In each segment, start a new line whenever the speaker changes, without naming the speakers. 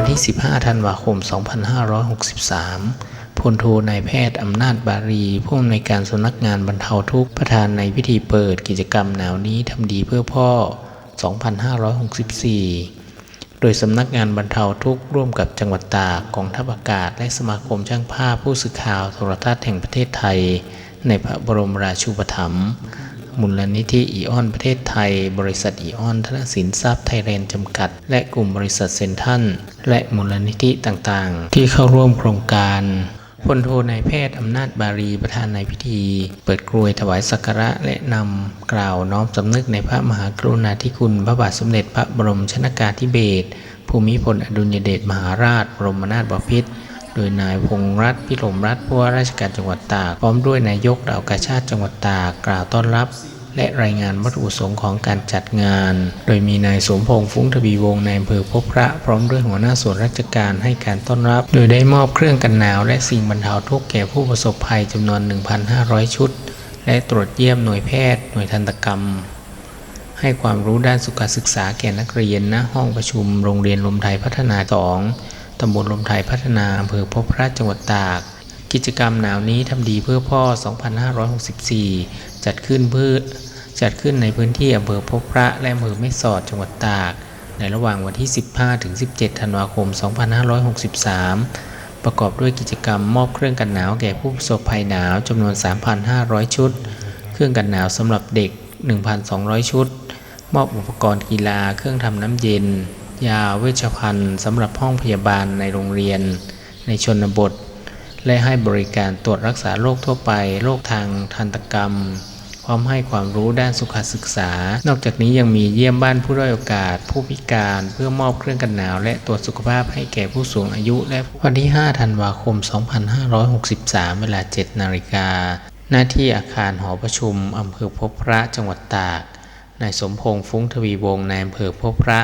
ันที่ 15 ธันวาคม 2563 พลโทนายแพทย์อำนาจบารีผู้อำนวยการสำนักงานบรรเทาทุกข์ประธานในพิธีเปิดกิจกรรมหนาวนี้ทำดีเพื่อพ่อ 2564 โดยสำนักงานบรรเทาทุกข์ร่วมกับจังหวัดตากกองทัพอากาศ และสมาคมช่างภาพผู้สื่อข่าวโทรทัศน์แห่งประเทศไทย ในพระบรมราชูปถัมภ์ มูลนิธิอีออนประเทศไทย บริษัทอีออนธนสินทรัพย์ไทยแลนด์จำกัด และกลุ่มบริษัทเซนทันและมูลนิธิต่างๆ ที่เข้าร่วมโครงการพลโทนายแพทย์อำนาจบารีประธานในพิธี เปิดกรวยถวายสักการะและนำกล่าวน้อมสำนึกในพระมหากรุณาธิคุณพระบาทสมเด็จพระบรมชนากาธิเบศรภูมิพลอดุลยเดชมหาราช บรมนาถบพิตร ดยนายพงษ์รัตน์พิรมรัตน์ผู้ว่าราชการจังหวัดตาก พร้อมด้วยนายกเหล่ากาชาติจังหวัดตากกล่าวต้อนรับ และรายงานวัตถุประสงค์ของการจัดงาน โดยมีนายสมพงษ์ฟุ้งทวีวงศ์ในอำเภอพบพระ พร้อมด้วยหัวหน้าส่วนราชการให้การต้อนรับ โดยได้มอบเครื่องกันหนาว และสิ่งบรรเทาทุกข์แก่ผู้ประสบภัยจำนวน 1,500 ชุด และตรวจเยี่ยมหน่วยแพทย์หน่วยทันตกรรมให้ความรู้ด้านสุขศึกษาแก่นักเรียนณห้องประชุมโรงเรียนลมไทยพัฒนา2 ตำบลลมไทยพัฒนาอำเภอพบพระจังหวัดตาก กิจกรรมหนาวนี้ทำดีเพื่อพ่อ 2564 จัดขึ้นเพื่อจัดขึ้นในพื้นที่อำเภอพบพระและอำเภอแม่สอดจังหวัดตาก ในระหว่างวันที่ 15 ถึง 17 ธันวาคม 2563 ประกอบด้วยกิจกรรมมอบเครื่องกันหนาวแก่ผู้ประสบภัยหนาวจำนวน 3,500 ชุด เครื่องกันหนาวสำหรับเด็ก 1,200 ชุด มอบอุปกรณ์กีฬาเครื่องทำน้ำเย็น ยาเวชภัณฑ์สำหรับห้องพยาบาลในโรงเรียน ในชนบท และให้บริการตรวจรักษาโรคทั่วไป โรคทางทันตกรรม พร้อมให้ความรู้ด้านสุขศึกษา นอกจากนี้ยังมีเยี่ยมบ้านผู้ด้อยโอกาส ผู้พิการเพื่อมอบเครื่องกันหนาว และตรวจสุขภาพให้แก่ผู้สูงอายุ และวันที่ 5 ธันวาคม 2563 เวลา 7 นาฬิกาหน้าที่อาคารหอประชุมอำเภอพบพระจังหวัดตากนายสมพงษ์ฟุ้งทวีวงศ์นายอำเภอพบพระ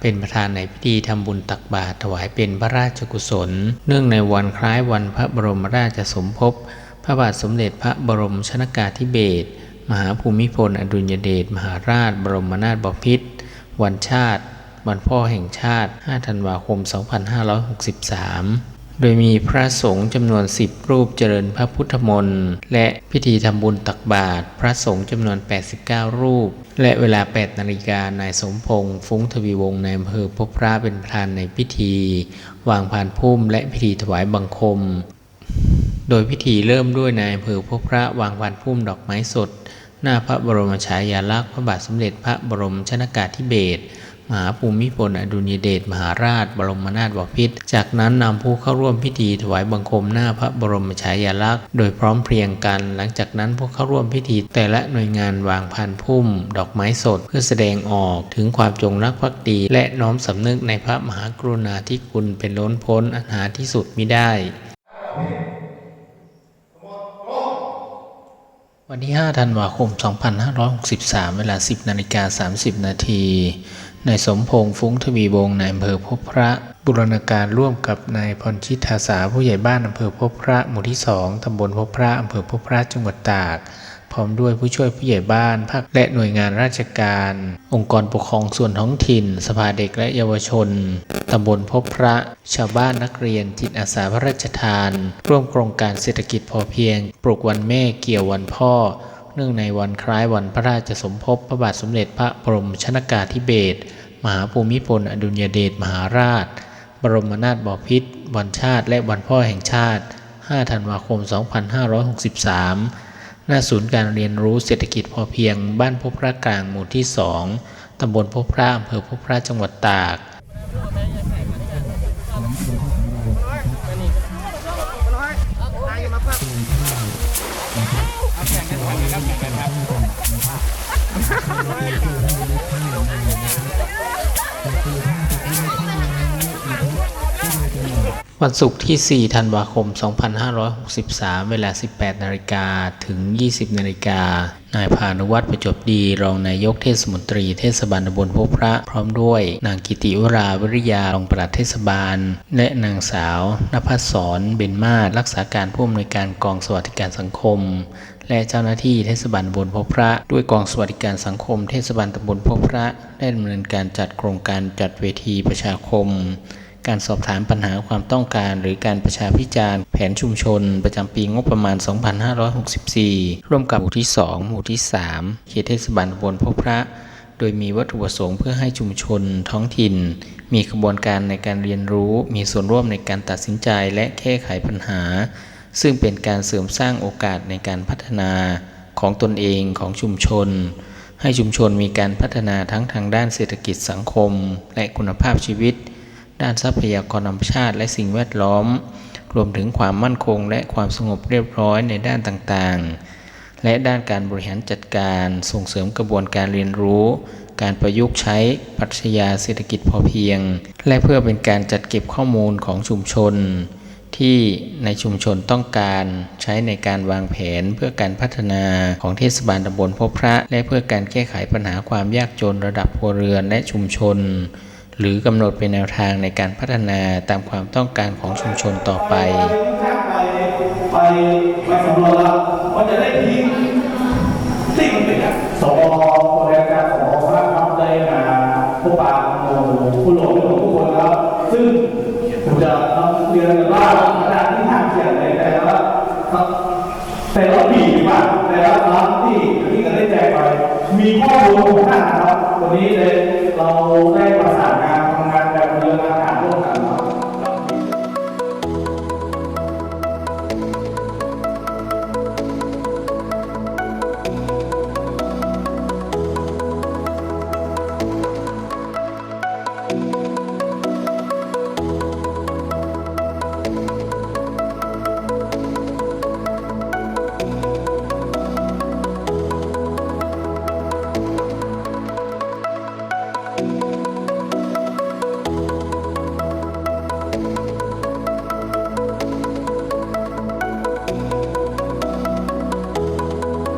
เป็นประธานในพิธีทำบุญตักบาตรถวายเป็นพระราชกุศล เนื่องในวันคล้ายวันพระบรมราชสมภพ พระบาทสมเด็จพระบรมชนากาธิเบศรมหาภูมิพล อดุลยเดชมหาราช บรมนาถบพิตรวันชาติ วันพ่อแห่งชาติ 5 ธันวาคม 2563 โดยมีพระสงฆ์จำนวน10รูปเจริญพระพุทธมนต์และพิธีทำบุญตักบาตรพระสงฆ์จำนวน 89 รูป และเวลา 8 นาฬิกานายสมพงษ์ฟุ้งทวีวงศ์ในอำเภอพบพระเป็นประธานในพิธี วางพานพุ่มและพิธีถวายบังคม โดยพิธีเริ่มด้วยนายอำเภอพบพระวางพานพุ่มดอกไม้สด หน้าพระบรมฉายาลักษณ์พระบาทสมเด็จพระบรมชนากาธิเบศร มหาภูมิพลอดุลยเดชมหาราช บรมนาถบพิตรจากนั้นนำผู้เข้าร่วมพิธีถวายบังคมหน้าพระบรมฉายาลักษณ์โดยพร้อมเพรียงกัน หลังจากนั้นผู้เข้าร่วมพิธีแต่ละหน่วยงานวางพานพุ่ม ดอกไม้สดเพื่อแสดงออกถึงความจงรักภักดี และน้อมสำนึกในพระมหากรุณาธิคุณเป็นล้นพ้นอันหาที่สุดมิได้วันที่ 5 ธันวาคม 2563 เวลา 10 นาฬิกา 30 นาที นายสมพงษ์ฟุ้งทวีวงศ์นายอำเภอพบพระ บุรณาการร่วมกับนายพรชิตทาสาผู้ใหญ่บ้านอำเภอพบพระ หมู่ที่2ตำบลพบพระอำเภอพบพระจังหวัดตาก พร้อมด้วยผู้ช่วยผู้ใหญ่บ้านภาคและหน่วยงานราชการ องค์กรปกครองส่วนท้องถิ่น สภาเด็กและเยาวชนตำบลพบพระ ชาวบ้านนักเรียนจิตอาสาพระราชทาน ร่วมโครงการเศรษฐกิจพอเพียง ปลูกวันแม่เกี่ยววันพ่อ เนื่องในวันคล้ายวันพระราชสมภพพระบาทสมเด็จพระบรมชนากาธิเบศรมหาภูมิพลอดุลยเดชมหาราช บรมนาถบพิตรวันชาติ และวันพ่อแห่งชาติ 5 ธันวาคม 2563หน้าศูนย์การเรียนรู้เศรษฐกิจพอเพียงบ้านพบพระกลางหมู่ที่ 2 ตำบลพบพระอำเภอพบพระจังหวัดตาก วันศุกร์ที่ 4 ธันวาคม 2563 เวลา 18 นาฬิกาถึง 20 นาฬิกา นายพานุวัฒน์ประจบดี รองนายกเทศมนตรีเทศบาลตำบลพบพระ พร้อมด้วย นางกิติวราวิริยารองปลัดเทศบาล และนางสาวนภัสสรเบญมาศรักษาการผู้อำนวยการกองสวัสดิการสังคม และเจ้าหน้าที่เทศบาลตำบลพบพระ ด้วยกองสวัสดิการสังคมเทศบาลตำบลพบพระ ได้ดำเนินการจัดโครงการจัดเวทีประชาคม การสอบถามปัญหาความต้องการหรือการประชาพิจารณ์ แผนชุมชน ประจำปีงบประมาณ 2564 ร่วมกับหมู่ที่ 2 หมู่ที่ 3 เขตเทศบาลตำบลพบพระ โดยมีวัตถุประสงค์เพื่อให้ชุมชน ท้องถิ่น มีกระบวนการในการเรียนรู้ มีส่วนร่วมในการตัดสินใจและแก้ไขปัญหา ซึ่งเป็นการเสริมสร้างโอกาสในการพัฒนาของตนเองของชุมชน ให้ชุมชนมีการพัฒนาทั้งทางด้านเศรษฐกิจสังคม และคุณภาพชีวิต ด้านทรัพยากรธรรมชาติและสิ่งแวดล้อม รวมถึงความมั่นคงและความสงบเรียบร้อยในด้านต่างๆ และด้านการบริหารจัดการส่งเสริมกระบวนการเรียนรู้ การประยุกต์ใช้ปรัชญาเศรษฐกิจพอเพียง และเพื่อเป็นการจัดเก็บข้อมูลของชุมชน ที่ในชุมชนต้องการใช้ในการวางแผนเพื่อการพัฒนาของเทศบาลตำบลพบพระ และเพื่อการแก้ไขปัญหาความยากจนระดับครัวเรือนและชุมชน หรือกำหนดเป็นแนวทางในการพัฒนาตามความต้องการของชุมชนต่อไป
ไปไปสำรวจแล้วมันจะได้ทิ้งสิ่งมันเป็นอะสวคนแรกการขอพระครับได้มาพบปะโอ้โหผู้หลงผู้หลงทุกคนครับซึ่ง นำเรียนกันว่าขณะที่ทางเขียนในแต่ว่าแต่ละปีป่าแต่ละครั้งที่ที่กันได้แจกไป มีข้อมูลของท่าน